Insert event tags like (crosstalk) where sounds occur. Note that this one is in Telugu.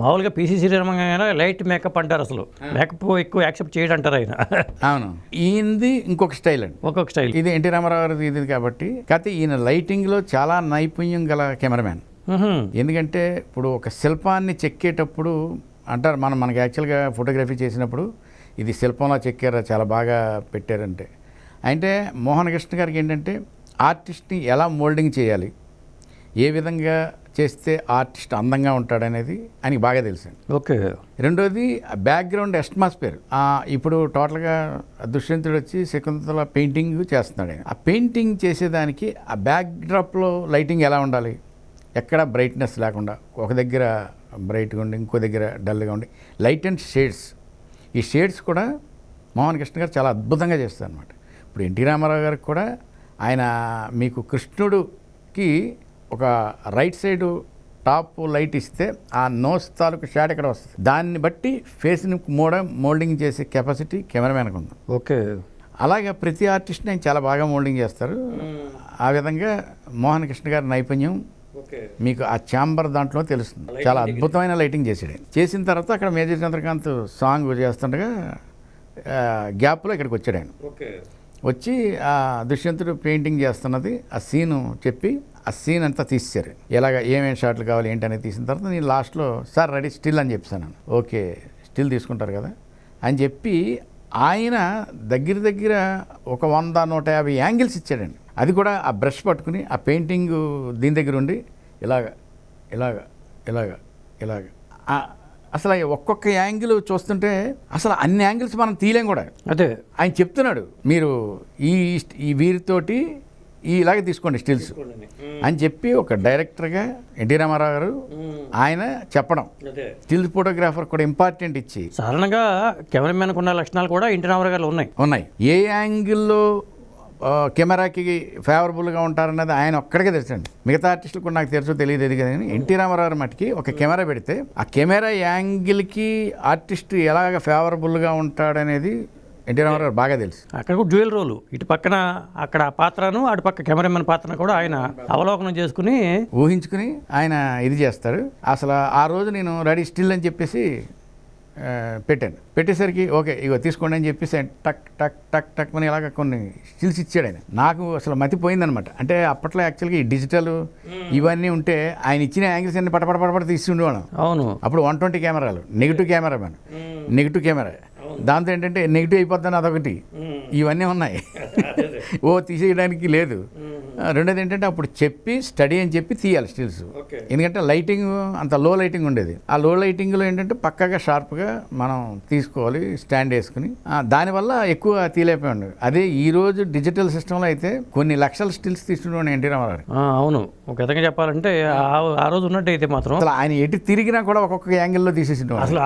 మామూలుగా పీసీ శ్రీరామ లైట్ మేకప్ అంటారు అసలు. మేకప్ ఎక్కువ యాక్సెప్ట్ చేయడం అంటారు ఆయన. అవును. ఈయనది ఇంకొక స్టైల్ అండి. ఒక్కొక్క స్టైల్. ఇది ఎన్టీ రామారావు గారిది ఇది కాబట్టి. కాకపోతే ఈయన లైటింగ్లో చాలా నైపుణ్యం గల కెమెరామ్యాన్. ఎందుకంటే ఇప్పుడు ఒక శిల్పాన్ని చెక్కేటప్పుడు అంటారు మనం మనకి యాక్చువల్గా ఫోటోగ్రఫీ చేసినప్పుడు ఇది శిల్పంలో చెక్కారా చాలా బాగా పెట్టారంటే. అంటే మోహన్ కృష్ణ గారికి ఏంటంటే ఆర్టిస్ట్ని ఎలా మోల్డింగ్ చేయాలి ఏ విధంగా చేస్తే ఆర్టిస్ట్ అందంగా ఉంటాడనేది ఆయనకి బాగా తెలుసండి ఓకే. రెండోది బ్యాక్గ్రౌండ్ అట్మాస్ఫియర్. ఇప్పుడు టోటల్గా దుష్యంతుడు వచ్చి శకుంతల పెయింటింగ్ చేస్తున్నాడు ఆయన. ఆ పెయింటింగ్ చేసేదానికి ఆ బ్యాక్ డ్రాప్లో లైటింగ్ ఎలా ఉండాలి? ఎక్కడ బ్రైట్నెస్ లేకుండా ఒక దగ్గర బ్రైట్గా ఉండి ఇంకో దగ్గర డల్గా ఉండి లైట్ అండ్ షేడ్స్. ఈ షేడ్స్ కూడా మోహన్ కృష్ణ గారు చాలా అద్భుతంగా చేస్తారు అనమాట ఇప్పుడు ఎన్టీ రామారావు గారికి కూడా ఆయన మీకు కృష్ణుడికి ఒక రైట్ సైడు టాప్ లైట్ ఇస్తే ఆ నోస్ తాలూకు షాట్ ఇక్కడ వస్తుంది? దాన్ని బట్టి ఫేస్ని మోడ మోల్డింగ్ చేసే కెపాసిటీ కెమెరామ్యాన్కి ఉంది ఓకే. అలాగే ప్రతి ఆర్టిస్ట్ని ఆయన చాలా బాగా మోల్డింగ్ చేస్తారు. ఆ విధంగా మోహన్ కృష్ణ గారి నైపుణ్యం ఓకే. మీకు ఆ ఛాంబర్ దాంట్లో తెలుస్తుంది. చాలా అద్భుతమైన లైటింగ్ చేసాడు. చేసిన తర్వాత అక్కడ మేజర్ చంద్రకాంత్ సాంగ్ చేస్తుండగా గ్యాప్లో ఇక్కడికి వచ్చాడు ఆయన. ఓకే. వచ్చి ఆ దుష్యంతుడు పెయింటింగ్ చేస్తున్నది ఆ సీను చెప్పి ఆ సీన్ అంతా తీసేశారు. ఎలాగ ఏమేమి షాట్లు కావాలి ఏంటి అనేది తీసిన తర్వాత నేను లాస్ట్లో సార్ రెడీ స్టిల్ అని చెప్పాను ఓకే స్టిల్ తీసుకుంటారు కదా అని చెప్పి ఆయన దగ్గర దగ్గర ఒక వంద నూట యాభై యాంగిల్స్ ఇచ్చాడండి. అది కూడా ఆ బ్రష్ పట్టుకుని ఆ పెయింటింగ్ దీని దగ్గర ఉండి ఇలాగ ఇలాగ ఇలాగ ఇలాగ. అసలు ఒక్కొక్క యాంగిల్ చూస్తుంటే అసలు అన్ని యాంగిల్స్ మనం తీయలేం కూడా. అదే. ఆయన చెప్తున్నాడు మీరు ఈ ఈ వీరితోటి ఇలాగే తీసుకోండి స్టిల్స్. అని చెప్పి ఒక డైరెక్టర్గా ఎన్టీ రామారావు గారు ఆయన చెప్పడం. అదే. స్టిల్ ఫోటోగ్రాఫర్ కూడా ఇంపార్టెంట్ ఇచ్చి. సాధారణంగా కెమెరామెన్కి ఉన్న లక్షణాలు కూడా ఇంటి రామారావు గారు ఉన్నాయి. ఉన్నాయి. ఏ యాంగిల్లో కెమెరాకి ఫేవరబుల్గా ఉంటారన్నది ఆయన ఒక్కడికే తెలుసండి మిగతా ఆర్టిస్టులు కూడా నాకు తెలుసో తెలియదు కానీ ఎన్టీ రామారావు గారి మటుకి ఒక కెమెరా పెడితే ఆ కెమెరా యాంగిల్కి ఆర్టిస్ట్ ఎలాగ ఫేవరబుల్గా ఉంటాడనేది ఎన్టీ రామారావు బాగా తెలుసు. అక్కడ కూడా డ్యూయల్ రోలు. ఇటు పక్కన అక్కడ పాత్రను అటు పక్క కెమెరామెన్ పాత్రను కూడా ఆయన అవలోకనం చేసుకుని ఊహించుకుని ఆయన ఇది చేస్తాడు అసలు ఆ రోజు నేను రెడీ స్టిల్ అని చెప్పేసి పెట్టాను. పెట్టేసరికి ఓకే ఇగో తీసుకోండి అని చెప్పేసి టక్ టక్ టక్ టక్ అని ఇలాగ కొన్ని స్టిల్స్ ఇచ్చాడు ఆయన. నాకు అసలు మతిపోయిందనమాట అంటే అప్పట్లో యాక్చువల్గా ఈ డిజిటల్ ఇవన్నీ ఉంటే ఆయన ఇచ్చిన యాంగిల్స్ అన్ని పటపట పటపట తీసి ఉండేవాళ్ళం అవును. అప్పుడు వన్ ట్వంటీ కెమెరాలు negative camera man negative camera. దాంతో ఏంటంటే నెగిటివ్ అయిపోద్దని అదొకటి. ఇవన్నీ ఉన్నాయి. (laughs) ఓ తీసేయడానికి లేదు. రెండోది ఏంటంటే అప్పుడు చెప్పి స్టడీ అని చెప్పి తీయాలి స్టిల్స్. ఎందుకంటే లైటింగ్ అంత లో లైటింగ్ ఉండేది. ఆ లో లైటింగ్లో ఏంటంటే పక్కగా షార్ప్గా మనం తీసుకోవాలి స్టాండ్ వేసుకుని. దానివల్ల ఎక్కువ తీయలేకపోయాడు అదే ఈ రోజు డిజిటల్ సిస్టంలో అయితే కొన్ని లక్షల స్టిల్స్ తీసుకున్నాడు ఎన్టీ రామారావు అవును. ఒక విధంగా చెప్పాలంటే ఆ- ఆ రోజు ఉన్నట్టు అయితే మాత్రం అసలు ఆయన ఎటు తిరిగినా కూడా ఒక్కొక్క యాంగిల్లో తీసేసిండు అసలు